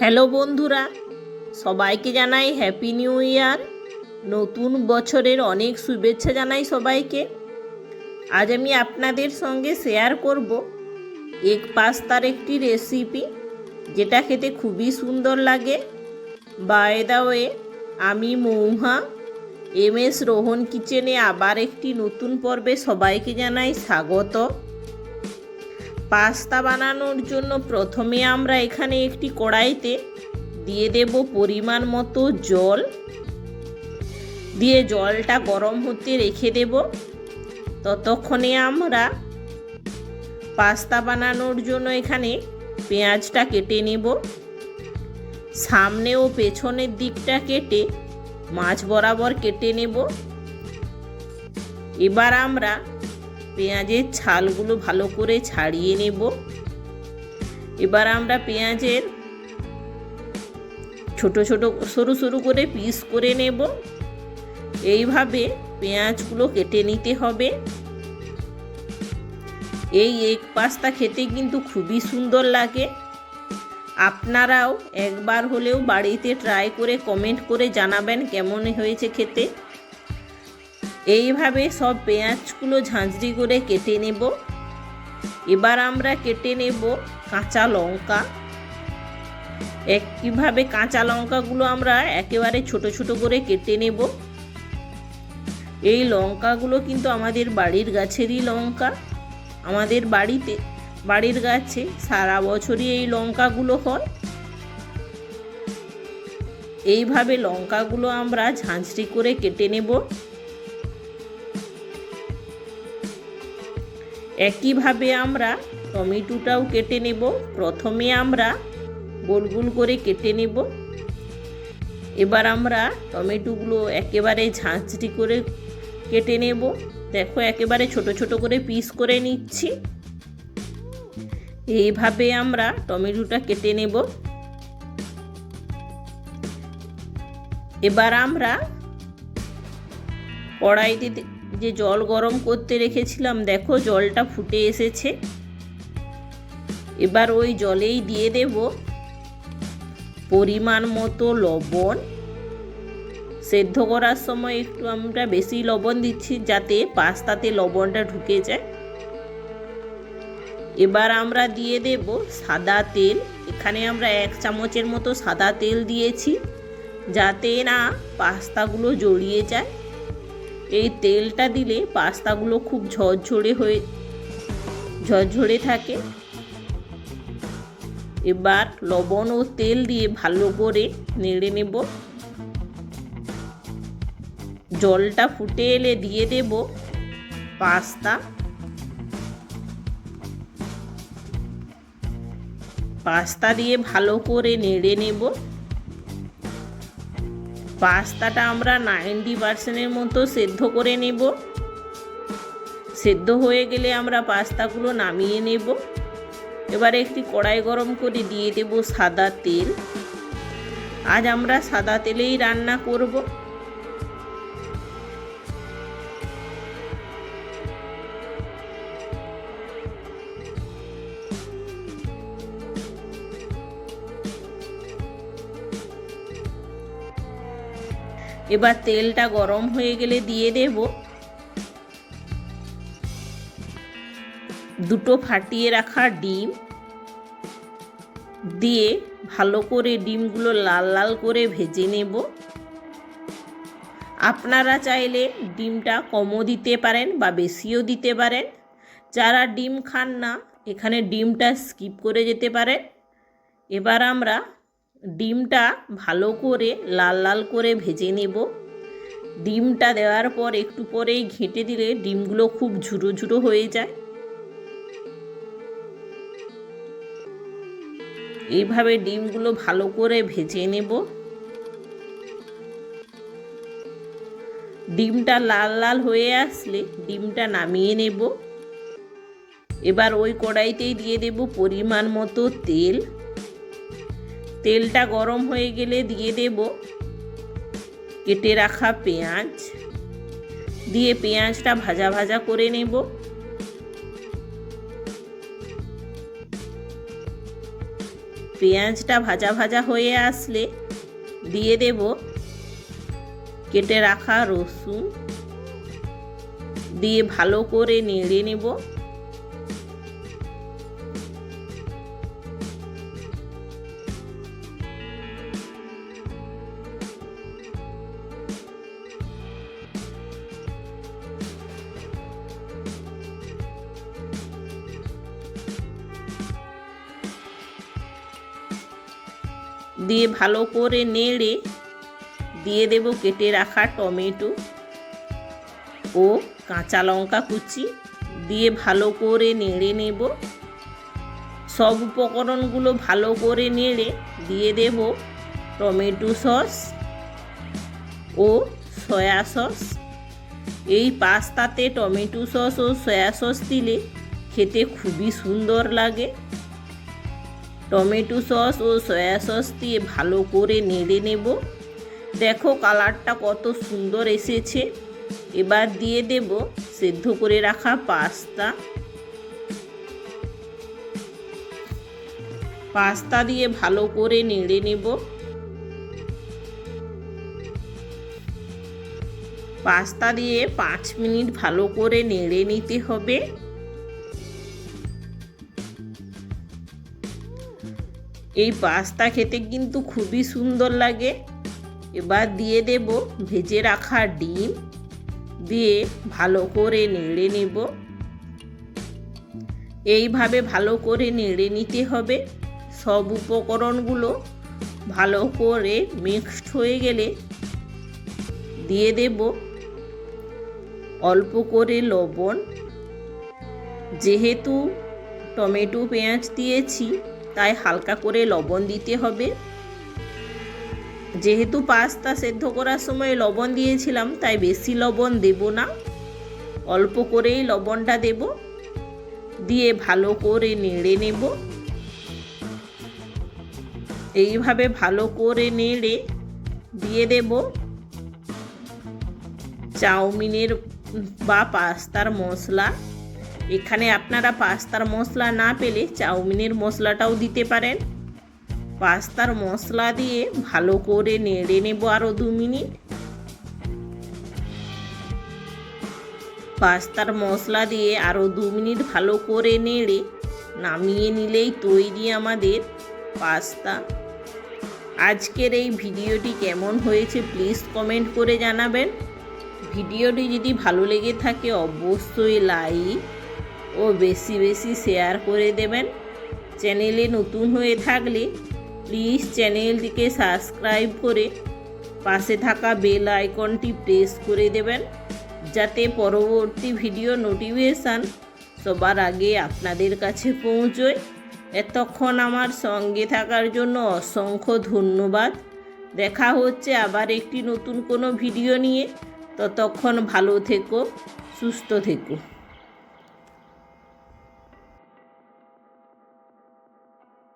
Hello বন্ধুরা, সবাইকে জানাই হ্যাপি নিউ ইয়ার নতুন বছরের অনেক শুভেচ্ছা জানাই সবাইকে। আজ আমি আপনাদের সঙ্গে শেয়ার করব এক পাস্তার একটি রেসিপি যেটা খেতে খুবই সুন্দর লাগে। বাই দা ওয়ে আমি মৌহা এম এস রোহন কিচেনে আবার একটি নতুন পর্বে সবাইকে জানাই স্বাগত। পাস্তা বানানোর জন্য প্রথমে আমরা এখানে একটি কড়াইতে দিয়ে দেব পরিমাণ মতো জল। দিয়ে জলটা গরম হতে রেখে দেব। ততক্ষণে আমরা পাস্তা বানানোর জন্য এখানে পেঁয়াজটা কেটে নেব। সামনে ও পেছনের দিকটা কেটে মাছ বরাবর কেটে নেব। এবার আমরা পেঁয়াজের ছালগুলো ভালো করে ছাড়িয়ে নেব। এবার আমরা পেঁয়াজের ছোট ছোট সরু সরু করে পিস করে নেব। এইভাবে পেঁয়াজগুলো কেটে নিতে হবে। এই এগ পাস্তা খেতে কিন্তু খুবই সুন্দর লাগে। আপনারাও একবার হলেও বাড়িতে ট্রাই করে কমেন্ট করে জানাবেন কেমন হয়েছে খেতে। এইভাবে সব পেঁয়াজগুলো ঝাঁঝরি করে কেটে নেব। এবার আমরা কেটে নেব কাঁচা লঙ্কা। একইভাবে কাঁচা লঙ্কাগুলো আমরা একেবারে ছোট ছোট করে কেটে নেব। এই লঙ্কাগুলো কিন্তু আমাদের বাড়ির গাছেরই লঙ্কা। আমাদের বাড়িতে, বাড়ির গাছে সারা বছরই এই লঙ্কাগুলো হয়। এইভাবে লঙ্কাগুলো আমরা ঝাঁঝরি করে কেটে নেব। একইভাবে আমরা টমেটোটাও কেটে নেব। প্রথমে আমরা গোল গোল করে কেটে নেব। এবার আমরা টমেটোগুলো একেবারে ঝাঁঝরি করে কেটে নেব। দেখো, একেবারে ছোট ছোট করে পিস করে নিচ্ছি। এইভাবে আমরা টমেটোটা কেটে নেব। এবার আমরা কড়াইতে যে জল গরম করতে রেখেছিলাম, দেখো জলটা ফুটে এসেছে। এবার ওই জলেই দিয়ে দেব পরিমাণ মতো লবণ। সেদ্ধ করার সময় একটু আমরা বেশি লবণ দিচ্ছি যাতে পাস্তাতে লবণটা ঢুকে যায়। এবার আমরা দিয়ে দেব সাদা তেল। এখানে আমরা এক চামচের মতো সাদা তেল দিয়েছি যাতে না পাস্তাগুলো জড়িয়ে যায়। এই তেলটা দিলে পাস্তাগুলো খুব ঝরঝরে হয়ে, ঝরঝরে থাকে। এবার লবণ ও তেল দিয়ে ভালো করে নেড়ে নেব। জলটা ফুটে এলে দিয়ে দেব পাস্তা। পাস্তা দিয়ে ভালো করে নেড়ে নেব। পাস্তাটা আমরা নাইনটি পার্সেন্টের মতো সেদ্ধ করে নেব। সেদ্ধ হয়ে গেলে আমরা পাস্তাগুলো নামিয়ে নেব। এবারে একটি কড়াই গরম করে দিয়ে দেব সাদা তেল। আজ আমরা সাদা তেলেই রান্না করব। এবার তেলটা গরম হয়ে গেলে দিয়ে দেব। দুটো ফাটিয়ে রাখা ডিম। দিয়ে ভালো করে ডিমগুলো লাল লাল করে ভেজে নেব। আপনারা চাইলে ডিমটা কমও দিতে পারেন বা বেশিও দিতে পারেন। যারা ডিম খান না, এখানে ডিমটা স্কিপ করে যেতে পারেন। এবার আমরা ডিমটা ভালো করে লাল লাল করে ভেজে নেব। ডিমটা দেওয়ার পর একটু পরেই ঘেঁটে দিলে ডিমগুলো খুব ঝুরো ঝুরো হয়ে যায়। এইভাবে ডিমগুলো ভালো করে ভেজে নেব। ডিমটা লাল লাল হয়ে আসলে ডিমটা নামিয়ে নেব। এবার ওই কড়াইতেই দিয়ে দেব পরিমাণ মতো তেল। তেলটা গরম হয়ে গেলে দিয়ে দেব। কেটে রাখা পেঁয়াজ। দিয়ে পেঁয়াজটা ভাজা ভাজা করে নেব। পেঁয়াজটা ভাজা ভাজা হয়ে আসলে দিয়ে দেব। কেটে রাখা রসুন। দিয়ে ভালো করে নেড়ে নেব। দিয়ে ভালো করে নেড়ে দিয়ে দেব কেটে রাখা টমেটো ও কাঁচা লঙ্কা কুচি দিয়ে ভালো করে নেড়ে নেব। সব উপকরণগুলো ভালো করে নেড়ে দিয়ে দেব টমেটো সস ও সয়া সস। এই পাস্তাতে টমেটো সস ও সয়া সস দিলে খেতে খুবই সুন্দর লাগে। টমেটো সস ও সয়া সস দিয়ে ভালো করে নেড়ে নেব। দেখো কালারটা কত সুন্দর এসেছে। এবার দিয়ে দেব সেদ্ধ করে রাখা পাস্তা। পাস্তা দিয়ে ভালো করে নেড়ে নেব। পাস্তা দিয়ে পাঁচ মিনিট ভালো করে নেড়ে নিতে হবে। এই পাস্তা খেতে কিন্তু খুবই সুন্দর লাগে। এবার দিয়ে দেব ভেজে রাখা ডিম। দিয়ে ভালো করে নেড়ে নেব। এইভাবে ভালো করে নেড়ে নিতে হবে। সব উপকরণগুলো ভালো করে মিক্সড হয়ে গেলে দিয়ে দেব অল্প করে লবণ। যেহেতু টমেটো পেঁয়াজ দিয়েছি তাই হালকা করে লবণ দিতে হবে। যেহেতু পাস্তা সেদ্ধ করার সময় লবণ দিয়েছিলাম, তাই বেশি লবণ দেব না। অল্প করেই লবণটা দেব। দিয়ে ভালো করে নেড়ে নেব। এইভাবে ভালো করে নেড়ে দিয়ে দেব। চাউমিনের বা পাস্তার মশলা এখানে আপনারা পাস্তার মশলা না পেলে চাউমিনের মশলাটাও দিতে পারেন। পাস্তার মশলা দিয়ে ভালো করে নেড়ে নেব আরও দু মিনিট। পাস্তার মশলা দিয়ে আরও দু মিনিট ভালো করে নেড়ে নামিয়ে নিলেই তৈরি আমাদের পাস্তা। আজকের এই ভিডিওটি কেমন হয়েছে প্লিজ কমেন্ট করে জানাবেন। ভিডিওটি যদি ভালো লেগে থাকে অবশ্যই লাইক ও বেশি বেশি শেয়ার করে দেবেন। চ্যানেলে নতুন হয়ে থাকলে প্লিজ চ্যানেলটিকে সাবস্ক্রাইব করে পাশে থাকা বেল আইকনটি প্রেস করে দেবেন, যাতে পরবর্তী ভিডিও নোটিফিকেশান সবার আগে আপনাদের কাছে পৌঁছয়। এতক্ষণ আমার সঙ্গে থাকার জন্য অসংখ্য ধন্যবাদ। দেখা হচ্ছে আবার একটি নতুন কোনো ভিডিও নিয়ে। ততক্ষণ ভালো থেকো, সুস্থ থেকো।